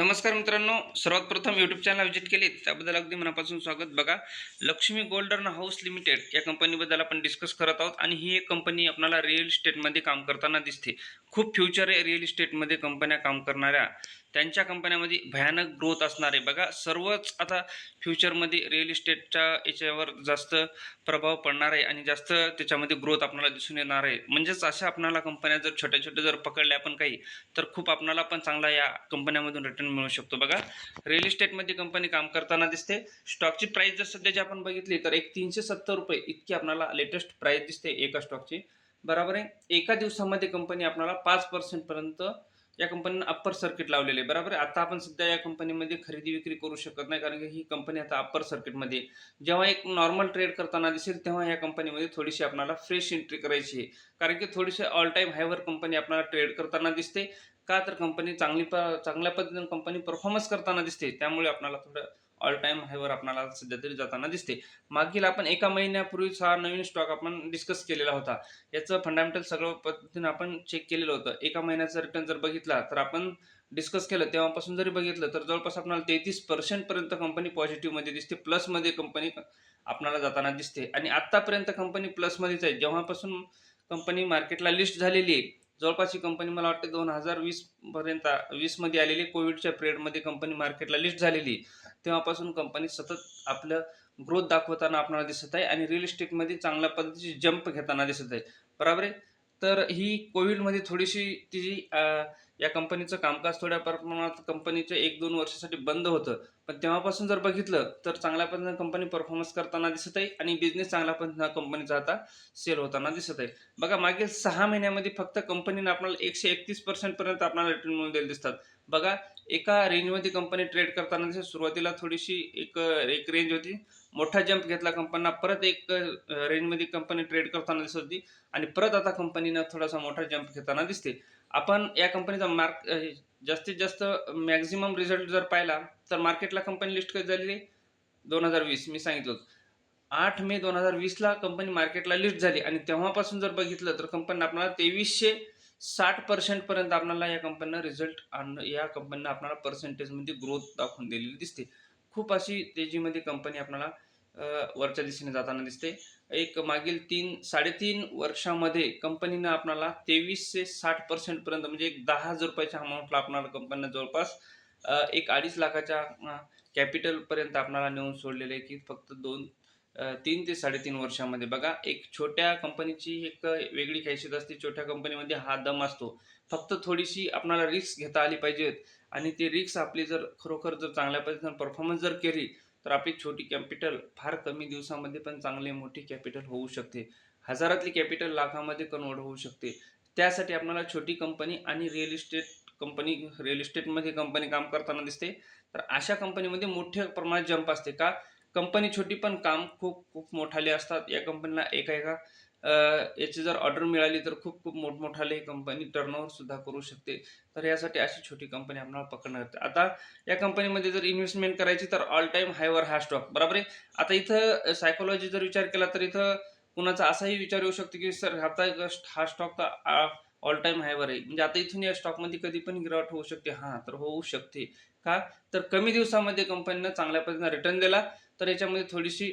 नमस्कार मित्रांनो सर्वात प्रथम यूट्यूब चॅनल व्हिजिट केली त्याबद्दल अगदी मनापासून स्वागत. बघा लक्ष्मी गोल्डन हाऊस लिमिटेड या कंपनीबद्दल आपण डिस्कस करत आहोत आणि ही एक कंपनी आपल्याला रिअल इस्टेटमध्ये काम करताना दिसते. खूप फ्युचर आहे रिअल इस्टेटमध्ये कंपन्या काम करणाऱ्या त्यांच्या कंपन्यामध्ये भयानक ग्रोथ असणार आहे. बघा सर्वच आता फ्युचरमध्ये रिअल इस्टेटच्या याच्यावर जास्त प्रभाव पडणार आहे आणि जास्त त्याच्यामध्ये ग्रोथ आपल्याला दिसून येणार आहे. म्हणजेच अशा आपणाला कंपन्या जर छोट्या छोट्या जर पकडल्या आपण काही तर खूप आपणाला पण चांगला या कंपन्यामधून रिटर्न मिळू शकतो. बघा रिअल इस्टेटमध्ये कंपनी काम करताना दिसते. स्टॉकची प्राईस जर सध्याची आपण बघितली तर एक तीनशे सत्तर रुपये इतकी आपल्याला लेटेस्ट प्राईस दिसते एका स्टॉकची बरोबर आहे? एका दिवसामध्ये कंपनी आपल्याला पाच पर्सेंटपर्यंत या कंपनीनं अप्पर सर्किट लावलेले आहे. बरोबर आहे? आता आपण सध्या या कंपनीमध्ये खरेदी विक्री करू शकत नाही कारण की ही कंपनी आता अप्पर सर्किटमध्ये जेव्हा एक नॉर्मल ट्रेड करताना दिसेल तेव्हा या कंपनीमध्ये थोडीशी आपल्याला फ्रेश एंट्री करायची आहे. कारण की थोडीशी ऑल टाईम हायवर कंपनी आपल्याला ट्रेड करताना दिसते. का तर कंपनी चांगली प चांगल्या पद्धतीने कंपनी परफॉर्मन्स करताना दिसते. त्यामुळे आपल्याला थोडं ऑल टाईम हायवर आपल्याला सध्या तरी जाताना दिसते. मागील आपण एका महिन्यापूर्वीच हा नवीन स्टॉक आपण डिस्कस केलेला होता. याचं फंडामेंटल सगळं पद्धतीनं आपण चेक केलेलं होतं. एका महिन्याचा रिटर्न जर बघितला तर आपण डिस्कस केलं तेव्हापासून जरी बघितलं तर जवळपास आपल्याला तेहतीस पर्सेंटपर्यंत कंपनी पॉझिटिव्हमध्ये दिसते प्लसमध्ये कंपनी आपल्याला जाताना दिसते. आणि आत्तापर्यंत कंपनी प्लसमध्येच आहे. जेव्हापासून कंपनी मार्केटला लिस्ट झालेली आहे जवळपास ही कंपनी मला वाटते दोन हजार वीसपर्यंत वीसमध्ये आलेली कोविडच्या पिरियडमध्ये कंपनी मार्केटला लिस्ट झालेली. तेव्हापासून कंपनी सतत आपलं ग्रोथ दाखवताना आपल्याला दिसत आहे आणि रिअल इस्टेटमध्ये चांगल्या पद्धतीची जंप घेताना दिसत आहे. बरोबर आहे? तर ही कोविडमध्ये थोडीशी तिची या कंपनीचं कामकाज थोड्या प्रमाणात कंपनीचं एक दोन वर्षासाठी बंद होतं. पण तेव्हापासून जर बघितलं तर चांगल्या पद्धतीनं कंपनी परफॉर्मन्स करताना दिसत आहे आणि बिझनेस चांगल्या पद्धतीनं कंपनीचा आता सेल होताना दिसत आहे बघा मागील सहा महिन्यामध्ये फक्त कंपनीने आपल्याला एकशे एकतीस पर्सेंटपर्यंत आपल्याला रिटर्न मिळून दिले दिसतात. बघा एका रेंजमध्ये कंपनी ट्रेड करताना दिसत सुरुवातीला थोडीशी एक एक रेंज होती. मोठा जंप घेतला कंपनीना परत एक रेंजमध्ये कंपनी ट्रेड करताना दिसत होती. आणि परत आता कंपनीनं थोडासा मोठा जंप घेताना दिसते. आपण या कंपनीचा मार्क जास्तीत जास्त मॅक्झिमम रिझल्ट जर पाहिला तर मार्केटला कंपनी लिस्ट कधी झालेली? दोन हजार वीस मी सांगितलं होतं. आठ मे दोन हजार वीसला कंपनी मार्केटला लिस्ट झाली. आणि तेव्हापासून जर बघितलं तर कंपनी आपल्याला तेवीसशे साठ पर्सेंटपर्यंत आपल्याला या कंपनीनं रिझल्ट आणणं या कंपनीनं आपल्याला पर्सेंटेजमध्ये ग्रोथ दाखवून दिलेली दिसते. खूप अशी तेजीमध्ये कंपनी आपल्याला वरच्या दिशेने जाताना दिसते. एक मागील तीन साडेतीन वर्षामध्ये कंपनीनं आपल्याला तेवीसशे साठ पर्सेंटपर्यंत म्हणजे एक दहा हजार रुपयाच्या अमाऊंटला आपल्याला कंपनीनं जवळपास एक अडीच लाखाच्या कॅपिटलपर्यंत आपल्याला नेऊन सोडलेले आहे की फक्त दोन तीन ते साडेतीन वर्षामध्ये. बघा एक छोट्या कंपनीची एक वेगळी खासियत असते. छोट्या कंपनीमध्ये हा दम असतो. फक्त थोडीशी आपणाला रिस्क घेता आली पाहिजेत. आणि ती रिस्क आपली जर खरोखर जर चांगल्या पद्धतीने परफॉर्मन्स जर केली तर आपली छोटी कॅपिटल फार कमी दिवसामध्ये पण चांगली मोठी कॅपिटल होऊ शकते. हजारातली कॅपिटल लाखामध्ये कन्वर्ट होऊ शकते. त्यासाठी आपल्याला छोटी कंपनी आणि रिअल इस्टेट कंपनी रिअल इस्टेटमध्ये कंपनी काम करताना दिसते. तर अशा कंपनीमध्ये मोठ्या प्रमाणात जंप असते का? कंपनी छोटी पण काम खूप खूप मोठाले असतात. या कंपनीला एका एका याची जर ऑर्डर मिळाली तर खूप खूप मोठमोठाले कंपनी टर्नओव्हर सुद्धा करू शकते. तर यासाठी अशी छोटी कंपनी आपल्याला पकडणार होते आता या कंपनीमध्ये जर इन्व्हेस्टमेंट करायची तर ऑल टाईम हायवर हा स्टॉक बरोबर आहे? आता इथं सायकोलॉजी जर विचार केला तर इथं कुणाचा असाही विचार येऊ शकतो की सर आता हा स्टॉक तर ऑल टाईम हायवर आहे. म्हणजे आता इथून या स्टॉकमध्ये कधी पण गिरावट होऊ शकते. हां तर होऊ शकते. का? तर कमी दिवसामध्ये कंपनीनं चांगल्या पद्धतीने रिटर्न दिला तर याच्यामध्ये थोडीशी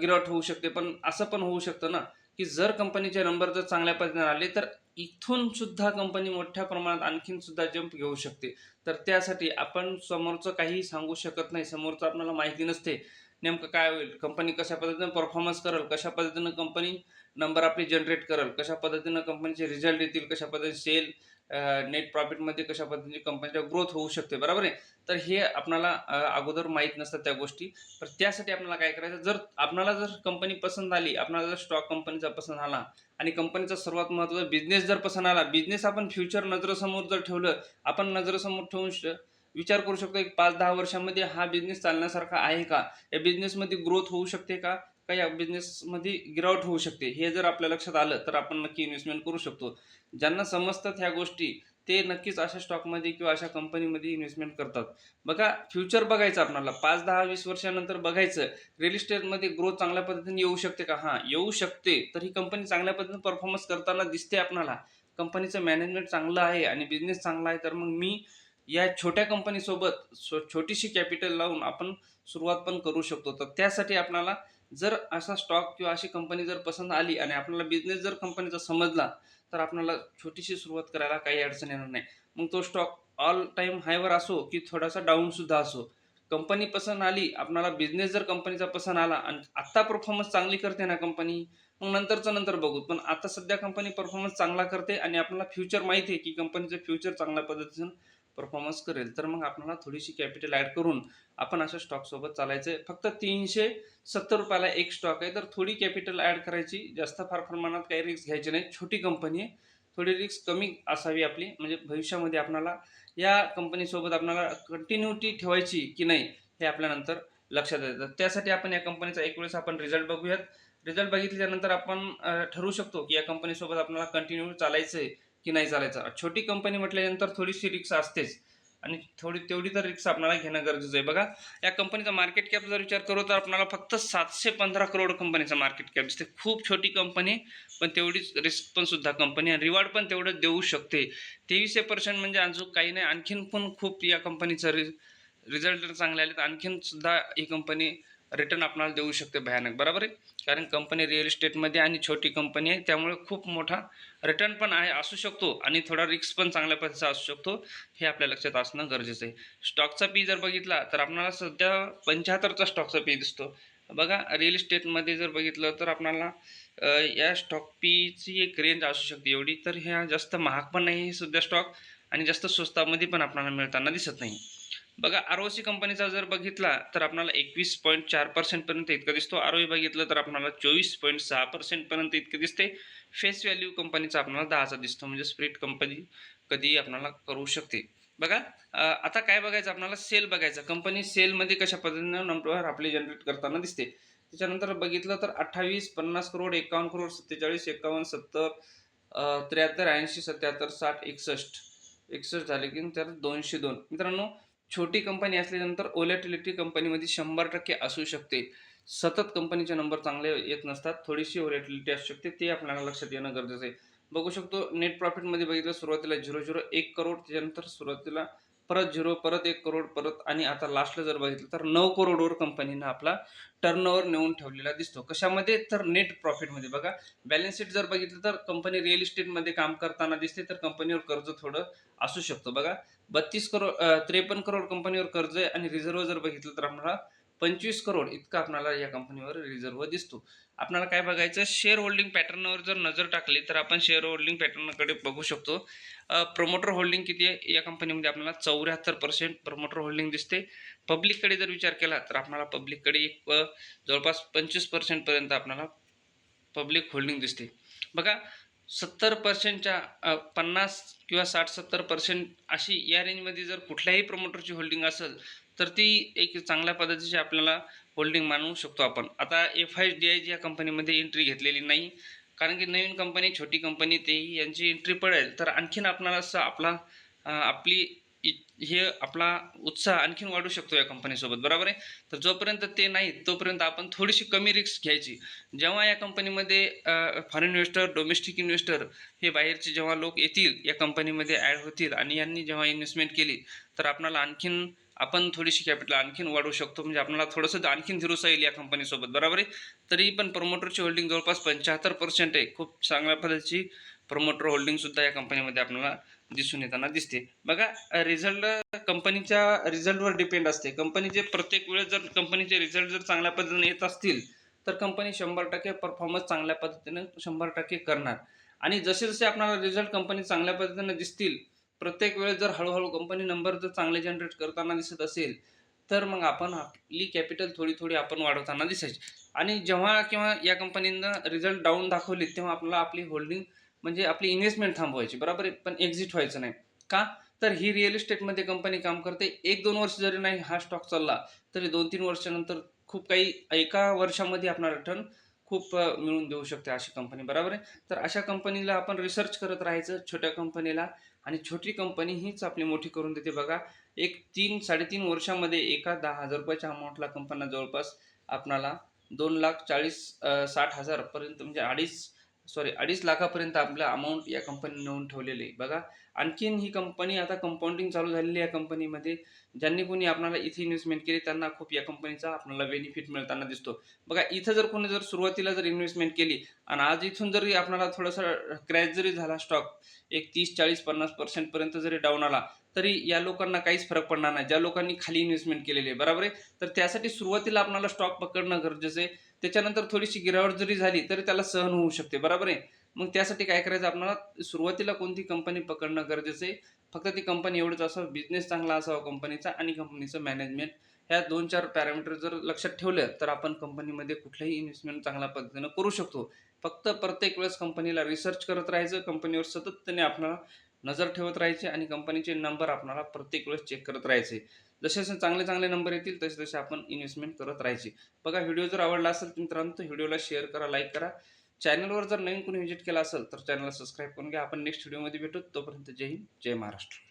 गिरावट होऊ शकते. पण असं पण होऊ शकतं ना की जर कंपनीचे नंबर जर चांगल्या पद्धतीने आले तर इथून सुद्धा कंपनी मोठ्या प्रमाणात आणखीन सुद्धा जंप घेऊ शकते. तर त्यासाठी आपण समोरचं काही सांगू शकत नाही. समोरचं आपल्याला माहिती नसते नेमकं काय होईल. कंपनी कशा पद्धतीनं परफॉर्मन्स करेल कशा पद्धतीनं कंपनी नंबर आपली जनरेट करेल कशा पद्धतीनं कंपनीचे रिझल्ट येतील कशा पद्धतीने सेल नेट प्रॉफिटमध्ये कशा पद्धतीने कंपनीचा ग्रोथ होऊ शकते बरोबर आहे? तर हे आपल्याला अगोदर माहीत नसतात त्या गोष्टी. तर त्यासाठी आपल्याला काय करायचं जर आपणाला जर कंपनी पसंत आली आपणाला जर स्टॉक कंपनीचा पसंत आला आणि कंपनीचा सर्वात महत्त्वाचा बिझनेस जर पसंत आला बिझनेस आपण फ्युचर नजरेसमोर जर ठेवलं आपण नजरेसमोर ठेवून विचार करू शकतो एक पाच दहा वर्षामध्ये हा बिझनेस चालण्यासारखा आहे का? या बिझनेसमध्ये ग्रोथ होऊ शकते का? का या बिझनेसमध्ये गिरावट होऊ शकते? हे जर आपल्या लक्षात आलं तर आपण नक्की इन्व्हेस्टमेंट करू शकतो. ज्यांना समजतात ह्या गोष्टी ते नक्कीच अशा स्टॉकमध्ये किंवा अशा कंपनीमध्ये इन्व्हेस्टमेंट करतात. बघा फ्युचर बघायचं आपल्याला पाच दहा वीस वर्षानंतर बघायचं रिअल इस्टेटमध्ये ग्रोथ चांगल्या पद्धतीने येऊ शकते का? हां येऊ शकते. तर ही कंपनी चांगल्या पद्धतीने परफॉर्मन्स करताना दिसते आपणाला. कंपनीचं मॅनेजमेंट चांगलं आहे आणि बिझनेस चांगला आहे तर मग मी या छोट्या कंपनीसोबत छोटीशी कॅपिटल लावून आपण सुरुवात पण करू शकतो. तर त्यासाठी आपल्याला जर असा स्टॉक किंवा अशी कंपनी जर पसंत आली आणि आपल्याला बिझनेस जर कंपनीचा समजला तर आपल्याला छोटीशी सुरुवात करायला काही अडचण येणार नाही. मग तो स्टॉक ऑल टाईम हायवर असो की थोडासा डाऊनसुद्धा असो. कंपनी पसंत आली आपणाला बिझनेस जर कंपनीचा पसंत आला आणि आत्ता परफॉर्मन्स चांगली करते ना कंपनी मग नंतरचं नंतर बघू. पण आता सध्या कंपनी परफॉर्मन्स चांगला करते आणि आपल्याला फ्युचर माहिती आहे की कंपनीचं फ्युचर चांगल्या पद्धतीनं परफॉर्मन्स करेल तर मग आपल्याला थोडीशी कॅपिटल ॲड करून आपण अशा स्टॉकसोबत चालायचं आहे फक्त तीनशे सत्तर रुपयाला एक स्टॉक आहे तर थोडी कॅपिटल ॲड करायची जास्त फार प्रमाणात काही रिस्क घ्यायची नाही छोटी कंपनी आहे थोडी रिस्क कमी असावी आपली. म्हणजे भविष्यामध्ये आपणाला या कंपनीसोबत आपल्याला कंटिन्युटी ठेवायची की नाही हे आपल्यानंतर लक्षात येतं. त्यासाठी आपण या कंपनीचा एक वेळेस आपण रिझल्ट बघूयात. रिझल्ट बघितल्यानंतर आपण ठरवू शकतो की या कंपनीसोबत आपल्याला कंटिन्यू चालायचं आहे की नाही चालायचं. छोटी कंपनी म्हटल्यानंतर थोडीशी रिक्स असतेच. आणि थोडी तेवढी तर रिक्स आपल्याला घेणं गरजेचं आहे. बघा या कंपनीचा मार्केट कॅप जर विचार करू तर आपल्याला फक्त सातशे पंधरा करोड कंपनीचा मार्केट कॅप दिसते. खूप छोटी कंपनी पण तेवढीच रिस्क पण सुद्धा कंपनी आणि रिवॉर्ड पण तेवढं देऊ शकते. तेवीसशे पर्सेंट म्हणजे अजून काही नाही. आणखीन पण खूप या कंपनीचं रि रिझल्ट चांगले आले तर आणखीन सुद्धा ही कंपनी रिटर्न आपणाला देऊ शकते भयानक बरोबर आहे? कारण कंपनी रिअल इस्टेटमध्ये आणि छोटी कंपनी आहे त्यामुळे खूप मोठा रिटर्न पण आहे असू शकतो. आणि थोडा रिस्क पण चांगल्या पद्धतीचा असू शकतो हे आपल्या लक्षात असणं गरजेचं आहे. स्टॉकचा पी जर बघितला तर आपल्याला सध्या पंच्याहत्तरचा स्टॉकचा पी दिसतो. बघा रिअल इस्टेटमध्ये जर बघितलं तर आपल्याला या स्टॉक पीची एक रेंज असू शकते एवढी तर ह्या जास्त महाग पण नाही हे सध्या स्टॉक आणि जास्त स्वस्तामध्ये पण आपल्याला मिळताना दिसत नाही. बघा आर ओ सी कंपनीचा जर बघितला तर आपल्याला एकवीस पॉईंट चार पर्सेंटपर्यंत इतकं दिसतो. आर ओ बघितलं तर आपल्याला चोवीस पॉईंट सहा पर्सेंटपर्यंत इतकं दिसते. फेस व्हॅल्यू कंपनीचा आपल्याला दहाचा दिसतो म्हणजे स्प्रिट कंपनी कधी आपल्याला करू शकते. बघा आता काय बघायचं? आपल्याला सेल बघायचं. कंपनी सेलमध्ये कशा पद्धतीनं नंबर आपले जनरेट करताना दिसते. त्याच्यानंतर बघितलं तर अठ्ठावीस पन्नास करोड एकावन्न करोड सत्तेचाळीस एकावन्न सत्तर त्र्याहत्तर ऐंशी सत्याहत्तर साठ एकसष्ट. एकसष्ट झाले की तर दोनशे दोन. मित्रांनो छोटी कंपनी असल्यानंतर ओलेटिलिटी कंपनीमध्ये शंभर टक्के असू शकते. सतत कंपनीचे नंबर चांगले येत नसतात. थोडीशी ओलॅटिलिटी असू शकते. ते आपल्याला लक्षात येणं गरजेचं आहे. बघू शकतो नेट प्रॉफिटमध्ये बघितलं सुरुवातीला झिरो झिरो एक करोड त्याच्यानंतर सुरुवातीला परत झिरो परत एक करोड परत आणि आता लास्टला जर बघितलं तर नऊ करोडवर कंपनीनं आपला टर्नओव्हर नेऊन ठेवलेला दिसतो. कशामध्ये? तर नेट प्रॉफिटमध्ये बघा बॅलन्स शीट जर बघितलं तर कंपनी रिअल इस्टेटमध्ये काम करताना दिसते तर कंपनीवर कर्ज थोडं असू शकतो. बघा बत्तीस करोड त्रेपन्न करोड कंपनीवर कर्ज आहे आणि रिझर्व्ह जर बघितलं तर आपल्याला पंचवीस करोड इतका आपल्याला या कंपनीवर रिझर्व्ह दिसतो. आपल्याला काय बघायचं शेअर होल्डिंग पॅटर्नवर जर नजर टाकली तर आपण शेअर होल्डिंग पॅटर्नकडे बघू शकतो. प्रमोटर होल्डिंग किती आहे? या कंपनीमध्ये आपल्याला चौऱ्याहत्तर पर्सेंट प्रमोटर होल्डिंग दिसते. पब्लिककडे जर विचार केला तर आपल्याला पब्लिककडे एक जवळपास पंचवीस पर्सेंटपर्यंत आपल्याला पब्लिक होल्डिंग दिसते. बघा सत्तर पर्सेंटच्या पन्नास किंवा साठ सत्तर पर्सेंट अशी या रेंजमध्ये जर कुठल्याही प्रमोटरची होल्डिंग असेल तर ती एक चांगल्या पद्धतीची आपल्याला होल्डिंग मानू शकतो आपण. आता F I D I G या कंपनीमध्ये एंट्री घेतलेली नाही. कारण की नवीन कंपनी छोटी कंपनी तेही यांची एंट्री पडेल. तर आणखीन आपणाला असं आपला आपली हे आपला उत्साह आणखीन वाढू शकतो या कंपनीसोबत बरोबर आहे? तर जोपर्यंत ते नाही तोपर्यंत आपण थोडीशी कमी रिस्क घ्यायची. जेव्हा या कंपनीमध्ये फॉरेन इन्व्हेस्टर डोमेस्टिक इन्व्हेस्टर हे बाहेरचे जेव्हा लोक येतील या कंपनीमध्ये ॲड होतील आणि यांनी जेव्हा इन्व्हेस्टमेंट केली तर आपणाला आणखीन आपण थोडीशी कॅपिटल आणखीन वाढवू शकतो. म्हणजे आपल्याला थोडंसं आणखीन झिरोसा येईल या कंपनीसोबत बरोबर आहे? तरी पण प्रमोटरची होल्डिंग जवळपास पंच्याहत्तर पर्सेंट आहे. खूप चांगल्या पद्धतीची प्रमोटर होल्डिंगसुद्धा या कंपनीमध्ये आपल्याला दिसून येताना दिसते. बघा रिझल्ट कंपनीच्या रिझल्टवर डिपेंड असते. कंपनीचे प्रत्येक वेळेस जर कंपनीचे रिझल्ट जर चांगल्या पद्धतीने येत असतील तर कंपनी शंभर टक्के परफॉर्मन्स चांगल्या पद्धतीने शंभर टक्के करणार. आणि जसे जसे आपणाला रिझल्ट कंपनी चांगल्या पद्धतीने दिसतील प्रत्येक वेळेस जर हळूहळू कंपनी नंबर जर चांगले जनरेट करताना दिसत असेल तर मग आपण आपली कॅपिटल थोडी थोडी आपण वाढवताना दिसायची. आणि जेव्हा किंवा या कंपनीनं रिझल्ट डाऊन दाखवले तेव्हा आपल्याला आपली होल्डिंग म्हणजे आपली इन्व्हेस्टमेंट थांबवायची बरोबर आहे? पण एक्झिट व्हायचं नाही. का? तर ही रिअल इस्टेटमध्ये कंपनी काम करते. एक दोन वर्ष जरी नाही हा स्टॉक चालला तरी दोन तीन वर्षानंतर खूप काही एका वर्षामध्ये आपला रिटर्न खूप मिळून देऊ शकते अशी कंपनी बरोबर आहे? तर अशा कंपनीला आपण रिसर्च करत राहायचं छोट्या कंपनीला आणि छोटी कंपनी हीच आपली मोठी करून देते बघा. एक तीन साडेतीन वर्षामध्ये एका दहा हजार रुपयाच्या अमाऊंटला कंपन्या जवळपास आपणाला दोन लाख चाळीस साठ हजारपर्यंत म्हणजे अडीच सॉरी अडीच लाखापर्यंत आपलं अमाऊंट या कंपनीने नेऊन ठेवलेले आहे. बघा आणखीन ही कंपनी आता कंपाऊंडिंग चालू झालेली आहे या कंपनीमध्ये ज्यांनी कोणी आपणाला इथे इन्व्हेस्टमेंट केली त्यांना खूप या कंपनीचा आपल्याला बेनिफिट मिळताना दिसतो. बघा इथं जर कोणी जर सुरुवातीला जर इन्व्हेस्टमेंट केली आणि आज इथून जरी आपल्याला थोडासा क्रॅश जरी झाला स्टॉक एक तीस चाळीस पन्नास पर्सेंटपर्यंत जरी डाऊन आला तरी या लोकांना काहीच फरक पडणार नाही. ज्या लोकांनी खाली इन्व्हेस्टमेंट केलेली आहे बरोबर आहे? तर त्यासाठी सुरुवातीला आपल्याला स्टॉक पकडणं गरजेचं आहे. त्याच्यानंतर थोडीशी गिरावट जरी झाली तरी त्याला सहन होऊ शकते बरोबर आहे? मग त्यासाठी काय करायचं? आपल्याला सुरुवातीला कोणती कंपनी पकडणं गरजेचं आहे? फक्त ती कंपनी एवढंच असावं बिझनेस चांगला असावा कंपनीचा आणि कंपनीचं मॅनेजमेंट ह्या दोन चार पॅरामीटर जर लक्षात ठेवलं तर आपण कंपनीमध्ये कुठलंही इन्व्हेस्टमेंट चांगल्या पद्धतीनं करू शकतो. फक्त प्रत्येक वेळेस कंपनीला रिसर्च करत राहायचं कंपनीवर सातत्याने आपल्याला नजर ठेवत राहायचे आणि कंपनीचे नंबर आपल्याला प्रत्येक वेळेस चेक करत राहायचे. जसे जसे चांगले चांगले नंबर येतील तसे तसे आपण इन्व्हेस्टमेंट करत राहायचे. बघा व्हिडिओ जर आवडला असेल तर मित्रांनो तर व्हिडिओला शेअर करा लाईक करा. चॅनलवर जर नवीन कोणी व्हिजिट केला असेल तर चॅनलला सबस्क्राईब करून घ्या. आपण नेक्स्ट व्हिडिओमध्ये भेटू. तोपर्यंत जय हिंद जय महाराष्ट्र.